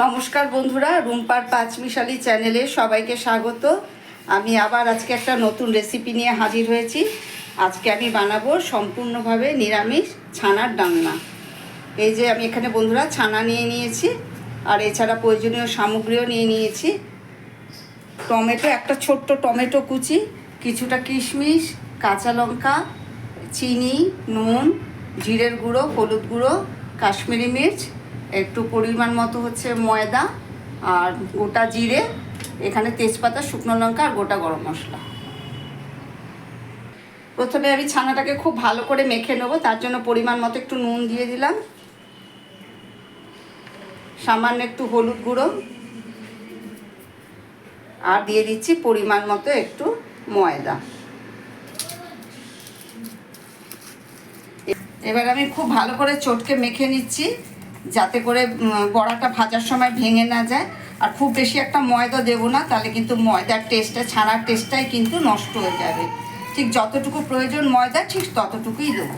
নমস্কার বন্ধুরা, রুম্পার পাঁচমিশালি চ্যানেলে সবাইকে স্বাগত। আমি আবার আজকে একটা নতুন রেসিপি নিয়ে হাজির হয়েছি। আজকে আমি বানাবো সম্পূর্ণভাবে নিরামিষ ছানার ডালনা। এই যে আমি এখানে বন্ধুরা ছানা নিয়ে নিয়েছি, আর এছাড়া প্রয়োজনীয় সামগ্রীও নিয়ে নিয়েছি। টমেটো, একটা ছোট্ট টমেটো কুচি, কিছুটা কিশমিশ, কাঁচা লঙ্কা, চিনি, নুন, জিরের গুঁড়ো, হলুদ গুঁড়ো, কাশ্মীরি মির্চ একটু পরিমাণ মতো হচ্ছে ময়দা আর গোটা জিরে, এখানে তেজপাতা, শুকনো লঙ্কা আর গোটা গরম মশলা। প্রথমে আমি ছানাটাকে খুব ভালো করে মেখে নেব, তার জন্য পরিমাণ মতো একটু নুন দিয়ে দিলাম। সামান্য একটু হলুদ গুঁড়ো। আর দিয়ে দিচ্ছি পরিমাণ মতো একটু ময়দা। এবার আমি খুব ভালো করে চটকে মেখে নিচ্ছি। যাতে করে বড়াটা ভাজার সময় ভেঙে না যায়। আর খুব বেশি একটা ময়দা দেবো না, তাহলে কিন্তু ময়দার টেস্টটা ছানার টেস্টটাই কিন্তু নষ্ট হয়ে যাবে। ঠিক যতটুকু প্রয়োজন ময়দা, ঠিক ততটুকুই দেবো।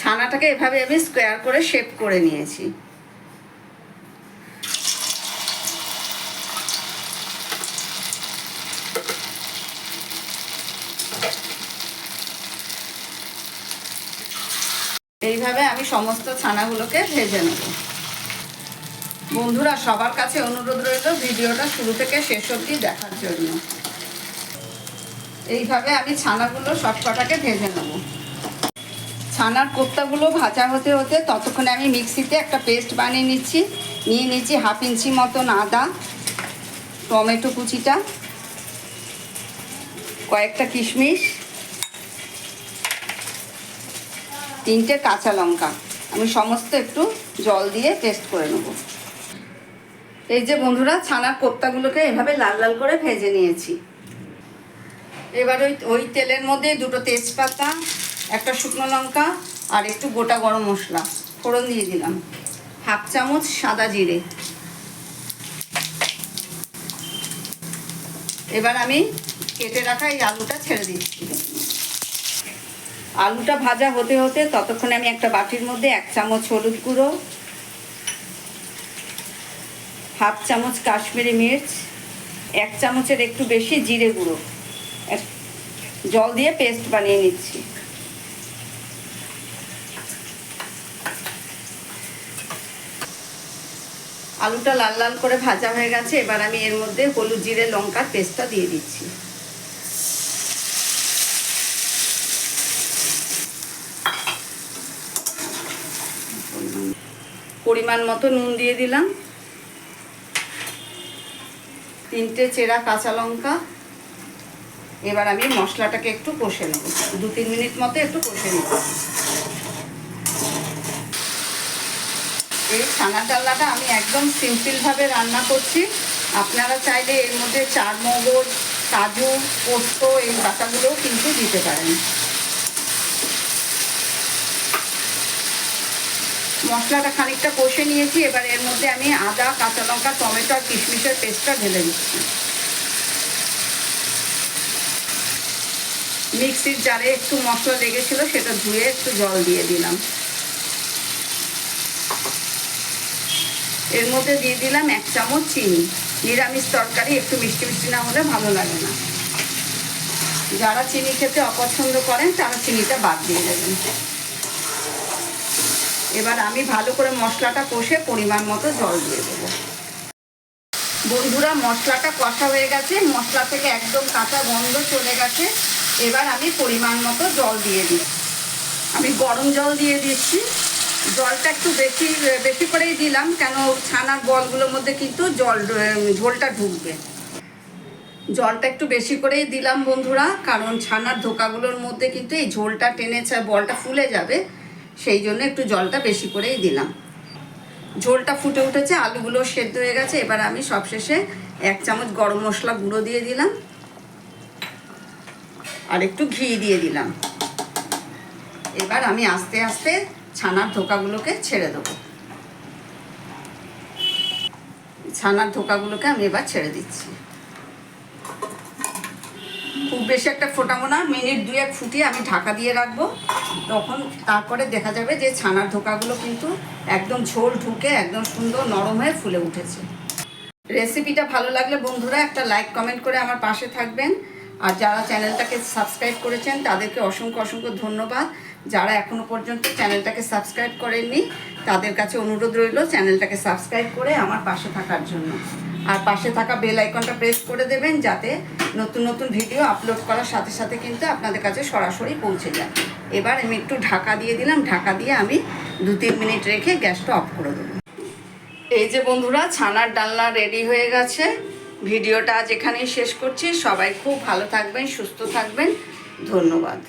ছানাটাকে এভাবে আমি স্কোয়ার করে শেপ করে নিয়েছি। এইভাবে আমি সমস্ত ছানাগুলোকে ভেজে নেব। বন্ধুরা, সবার কাছে অনুরোধ রইল ভিডিওটা শুরু থেকে শেষ অবধি দেখার জন্য। এইভাবে আমি ছানাগুলো সব কটাকে ভেজে নেব। ছানার কোপ্তাগুলো ভাজা হতে হতে ততক্ষণে আমি মিক্সিতে একটা পেস্ট বানিয়ে নিচ্ছি। নিয়ে নিচ্ছি হাফ ইঞ্চি মতন আদা, টমেটো কুচিটা, কয়েকটা কিশমিশ তিনটে কাঁচা লঙ্কা। আমি সমস্ত একটু জল দিয়ে টেস্ট করে নেব। এই যে বন্ধুরা ছানার কোপ্তাগুলোকে এভাবে লাল লাল করে ভেজে নিয়েছি। এবার ওই ওই তেলের মধ্যে দুটো তেজপাতা, একটা শুকনো লঙ্কা আর একটু গোটা গরম মশলা। ফোড়ন দিয়ে দিলাম। হাফ চামচ সাদা জিরে। এবার আমি কেটে রাখা এই আলুটা ছেড়ে দিচ্ছি। আলুটা ভাজা হতে হতে ততক্ষণে আমি একটা বাটির মধ্যে এক চামচ হলুদ গুঁড়ো, হাফ চামচ কাশ্মীরি মির্চ, এক চামচের একটু বেশি জিরে গুঁড়ো। জল দিয়ে পেস্ট বানিয়ে নিচ্ছি। আলুটা লাল লাল করে ভাজা হয়ে গেছে, এবার আমি এর মধ্যে হলুদ, জিরে, লঙ্কার পেস্টটা দিয়ে দিচ্ছি। পরিমাণ মতো নুন দিয়ে দিলাম। তিনটে চেরা কাঁচা লঙ্কা। এবার আমি মশলাটাকে একটু কষে নেব। দু তিন মিনিট মতো একটু কষে নেব। এই ছানা ডাল্লাটা আমি একদম সিম্পলভাবে রান্না করছি। আপনারা চাইলে এর মধ্যে চার মগজ কাজু, পোস্ত এই বাটাগুলোও কিন্তু দিতে পারেন। মশলাটা খানিকটা কষে নিয়েছি, এবার এর মধ্যে আমি আদা, কাঁচা লঙ্কা, টমেটো আর কিশমিশের পেস্টটা ঢেলে দিচ্ছি। মিক্সির জারে একটু মশলা লেগেছিল, সেটা ধুয়ে একটু জল দিয়ে দিলাম। এর মধ্যে দিয়ে দিলাম এক চামচ চিনি। নিরামিষ তরকারি, একটু মিষ্টি মিষ্টি না হলে ভালো লাগে না। যারা চিনি খেতে অপছন্দ করেন, তারা চিনিটা বাদ দিয়ে দেবেন। এবার আমি ভালো করে মশলাটা কষে পরিমাণ মতো জল দিয়ে দেবো। বন্ধুরা, মশলাটা কষা হয়ে গেছে, মশলা থেকে একদম কাঁচা গন্ধ চলে গেছে। এবার আমি পরিমাণ মতো জল দিয়ে দিই। আমি গরম জল দিয়ে দিচ্ছি। জলটা একটু বেশি বেশি করেই দিলাম, কেন ছানার বলগুলোর মধ্যে কিন্তু জল, ঝোলটা ঢুকবে। জলটা একটু বেশি করেই দিলাম বন্ধুরা, কারণ ছানার ধোকাগুলোর মধ্যে কিন্তু এই ঝোলটা টেনেছে, বলটা ফুলে যাবে। সেই জন্য একটু জলটা বেশি করেই দিলাম। ঝোলটা ফুটে উঠেছে, আলুগুলো সেদ্ধ হয়ে গেছে। এবার আমি সবশেষে এক চামচ গরম মশলা গুঁড়ো দিয়ে দিলাম আর একটু ঘি দিয়ে দিলাম। এবার আমি আস্তে আস্তে ছানার ধোকাগুলোকে ছেড়ে দেবো। ছানার ধোকাগুলোকে আমি এবার ছেড়ে দিচ্ছি। খুব বেশি একটা ফোটাবো না, মিনিট দুই এক ফুটিয়ে আমি ঢাকা দিয়ে রাখব। তখন তারপরে দেখা যাবে যে ছানার ধোকাগুলো কিন্তু একদম ঝোল ঢুকে একদম সুন্দর নরম হয়ে ফুলে উঠেছে। রেসিপিটা ভালো লাগলে বন্ধুরা একটা লাইক কমেন্ট করে আমার পাশে থাকবেন। আর যারা চ্যানেলটাকে সাবস্ক্রাইব করেছেন, তাদেরকে অসংখ্য অসংখ্য ধন্যবাদ। যারা এখনও পর্যন্ত চ্যানেলটাকে সাবস্ক্রাইব করেননি, তাদের কাছে অনুরোধ রইল চ্যানেলটাকে সাবস্ক্রাইব করে আমার পাশে থাকার জন্য। আর পাশে থাকা বেল আইকনটা প্রেস করে দেবেন যাতে নতুন নতুন ভিডিও আপলোড করার সাথে সাথে কিন্তু আপনাদের কাছে সরাসরি পৌঁছে যায়। এবার আমি একটু ঢাকা দিয়ে দিলাম। ঢাকা দিয়ে আমি দু তিন মিনিট রেখে গ্যাসটা অফ করে দেবো। এই যে বন্ধুরা, ছানার ডালনা রেডি হয়ে গেছে। ভিডিওটা আজ এখানেই শেষ করছি। সবাই খুব ভালো থাকবেন, সুস্থ থাকবেন। ধন্যবাদ।